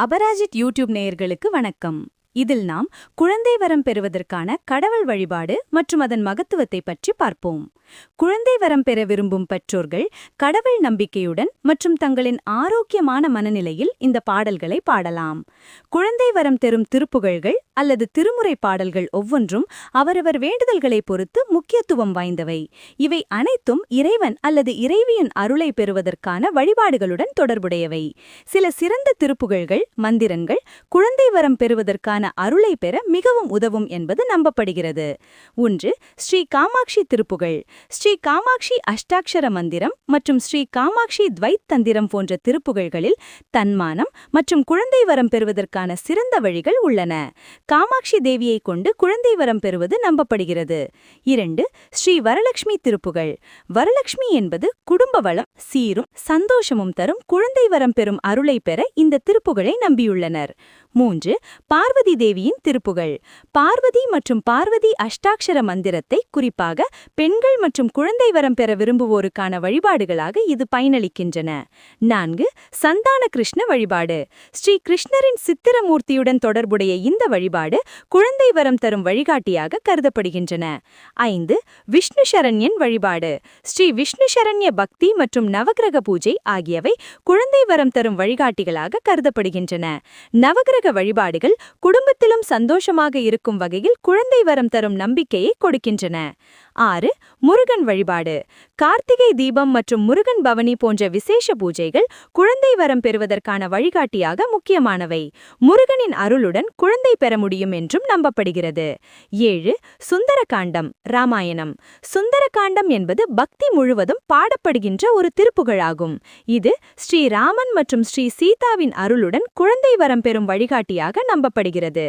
Aparajith YouTube நேயர்களுக்கு வணக்கம். இதில் நாம் குழந்தை வரம் பெறுவதற்கான கடவுள் வழிபாடு மற்றும் அதன் மகத்துவத்தை பற்றி பார்ப்போம். குழந்தை வரம் பெற விரும்பும் பெற்றோர்கள் கடவுள் நம்பிக்கையுடன் மற்றும் தங்களின் ஆரோக்கியமான மனநிலையில் இந்த பாடல்களை பாடலாம். குழந்தை வரம் தரும் திருப்புகழ்கள் அல்லது திருமுறை பாடல்கள் ஒவ்வொன்றும் அவரவர் வேண்டுதல்களை பொறுத்து முக்கியத்துவம் வாய்ந்தவை. இவை அனைத்தும் இறைவன் அல்லது இறைவியின் அருளை பெறுவதற்கான வழிபாடுகளுடன் தொடர்புடையவை. சில சிறந்த திருப்புகழ்கள் மந்திரங்கள் குழந்தை வரம் பெறுவதற்கான அருளை பெற மிகவும் உதவும் என்பது நம்பப்படுகிறது. ஒன்று ஸ்ரீ காமாட்சி திருப்புகள் ஸ்ரீ காமாட்சி அஷ்டாட்சர மந்திரம் மற்றும் ஸ்ரீ காமாட்சி துவைத் தந்திரம் போன்ற திருப்புகழ்களில் தன்மானம் மற்றும் குழந்தை வரம் பெறுவதற்கான சிறந்த வழிகள் உள்ளன. காமாட்சி தேவியை கொண்டு குழந்தை வரம் பெறுவது நம்பப்படுகிறது. இரண்டு ஸ்ரீ வரலட்சுமி திருப்புகள் வரலட்சுமி என்பது குடும்ப வளம் சீரும் சந்தோஷமும் தரும் குழந்தை வரம் பெறும் அருளை பெற இந்த திருப்புகளை நம்பியுள்ளனர். மூன்று பார்வதி பார்வதி தேவியின் திருப்புகள். பார்வதி மற்றும் பார்வதி அஷ்டாட்சர மந்திரத்தை குறிப்பாக பெண்கள் மற்றும் குழந்தை வரம் பெற விரும்புவோருக்கான வழிபாடுகளாக இது பயனளிக்கின்றன. நான்கு சந்தான கிருஷ்ண வழிபாடு. ஸ்ரீ கிருஷ்ணரின் சித்திரமூர்த்தியுடன் தொடர்புடைய இந்த வழிபாடு குழந்தை வரம் தரும் வழிகாட்டியாக கருதப்படுகின்றன. ஐந்து விஷ்ணு சரண்யன் வழிபாடு. ஸ்ரீ விஷ்ணு சரண்ய பக்தி மற்றும் நவகிரக பூஜை ஆகியவை குழந்தை வரம் தரும் வழிகாட்டிகளாக கருதப்படுகின்றன. நவகிரக வழிபாடுகள் குடும்ப குடும்பத்திலும் சந்தோஷமாக இருக்கும் வகையில் குழந்தை வரம் தரும் நம்பிக்கையை கொடுக்கின்றன. ஆறு முருகன் வழிபாடு. கார்த்திகை தீபம் மற்றும் முருகன் பவனி போன்ற விசேஷ பூஜைகள் குழந்தை வரம் பெறுவதற்கான வழிகாட்டியாக முக்கியமானவை. முருகனின் அருளுடன் குழந்தை பெற முடியும் என்றும் நம்பப்படுகிறது. ஏழு சுந்தரகாண்டம் ராமாயணம். சுந்தரகாண்டம் என்பது பக்தி முழுவதும் பாடப்படுகின்ற ஒரு திருப்புகழாகும். இது ஸ்ரீ ராமன் மற்றும் ஸ்ரீ சீதாவின் அருளுடன் குழந்தை வரம் பெறும் வழிகாட்டியாக நம்பப்படுகிறது.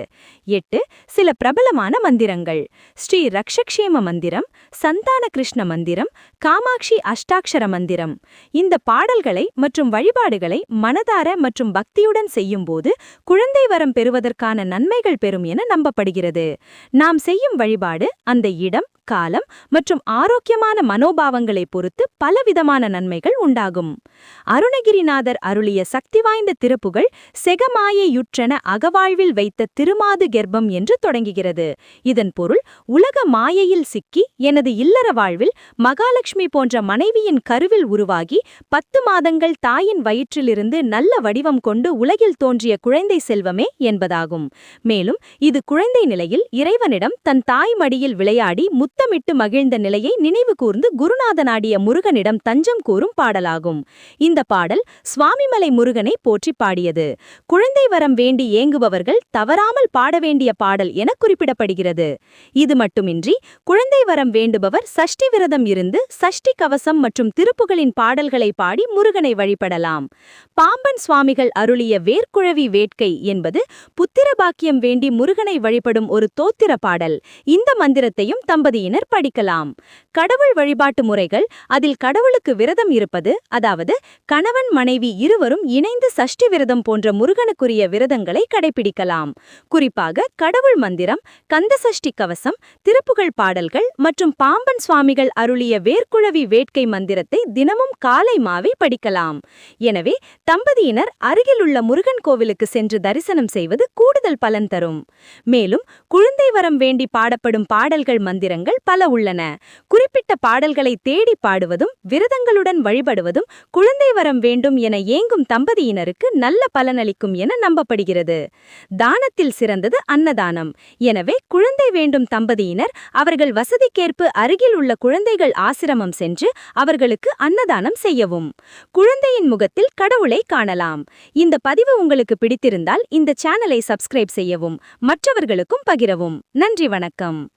எட்டு சில பிரபலமான மந்திரங்கள். ஸ்ரீ ரக்ஷக்ஷேம மந்திரம் சந்தான கிருஷ்ண மந்திரம் காமாட்சி அஷ்டாட்சர மந்திரம். இந்த பாடல்களை மற்றும் வழிபாடுகளை மனதார மற்றும் பக்தியுடன் செய்யும்போது குழந்தை வரம் பெறுவதற்கான நன்மைகள் பெறும் என நம்பப்படுகிறது. நாம் செய்யும் வழிபாடு அந்த இடம் காலம் மற்றும் ஆரோக்கியமான மனோபாவங்களை பொறுத்து பலவிதமான நன்மைகள் உண்டாகும். அருணகிரிநாதர் அருளிய சக்தி வாய்ந்த திருப்புகள் செகமாயையுற்றன அகவாழ்வில் வைத்த திருமாது கெர்ப்பம் என்று தொடங்குகிறது. இதன் பொருள் உலக மாயையில் சிக்கி எனது இல்லற வாழ்வில் மகாலட்சுமி போன்ற மனைவியின் கருவில் உருவாகி பத்து மாதங்கள் தாயின் வயிற்றிலிருந்து நல்ல வடிவம் கொண்டு உலகில் தோன்றிய குழந்தை செல்வமே என்பதாகும். மேலும் இது குழந்தை நிலையில் இறைவனிடம் தன் தாய் மடியில் விளையாடி முத்தமிட்டு மகிழ்ந்த நிலையை நினைவு கூர்ந்து குருநாதனாடிய முருகனிடம் தஞ்சம் கூறும் பாடலாகும். இந்த பாடல் சுவாமிமலை முருகனை போற்றி பாடியது. குழந்தை வரம் வேண்டி ஏங்குபவர்கள் தவறாமல் பாட வேண்டிய பாடல் என குறிப்பிடப்படுகிறது. இது மட்டுமின்றி குழந்தை வரம் வேண்டுபவர் சஷ்டி விரதம் இருந்து சஷ்டி கவசம் மற்றும் திருப்புகளின் பாடல்களை பாடி முருகனை வழிபடலாம். பாம்பன் சுவாமிகள் அருளிய வேர்க்குழவி வேட்கை என்பது புத்திர பாக்கியம் வேண்டி முருகனை வழிபடும் ஒரு தோத்திர பாடல். இந்த மந்திரத்தையும் தம்பதியினர் படிக்கலாம். கடவுள் வழிபாட்டு முறைகள் அதில் கடவுளுக்கு விரதம் இருப்பது அதாவது கணவன் மனைவி இருவரும் இணைந்து சஷ்டி விரதம் போன்ற முருகனுக்குரிய விரதங்களை கடைபிடிக்கலாம். குறிப்பாக கடவுள் மந்திரம் கந்த சஷ்டி கவசம் திருப்புகழ் பாடல்கள் மற்றும் பாம்பன் சுவாமிகள் அருளிய வேர்க்குழவி வேட்கை மந்திரத்தை தினமும் காலை மாவை படிக்கலாம். எனவே தம்பதியினர் அருகிலுள்ள முருகன் கோவிலுக்கு சென்று தரிசனம் செய்வது கூடுதல் பலன் தரும். மேலும் குழந்தை வரம் வேண்டி பாடப்படும் பாடல்கள் மந்திரங்கள் பல உள்ளன. குறிப்பிட்ட பாடல்களை தேடி பாடுவதும் விரதங்களுடன் வழிபடுவதும் குழந்தை வரம் வேண்டும் என ஏங்கும் தம்பதியினருக்கு நல்ல பலனளிக்கும் என நம்பப்படுகிறது. தானத்தில் சிறந்தது அன்னதானம். எனவே குழந்தை வேண்டும் தம்பதியினர் அவர்கள் வசதிக்கேற்ப அருகில் உள்ள குழந்தைகள் ஆசிரமம் சென்று அவர்களுக்கு அன்னதானம் செய்யவும். குழந்தையின் முகத்தில் கடவுளை காணலாம். இந்த பதிவு உங்களுக்கு பிடித்திருந்தால் இந்த சேனலை சப்ஸ்கிரைப் செய்யவும் மற்றவர்களுக்கும் பகிரவும். நன்றி வணக்கம்.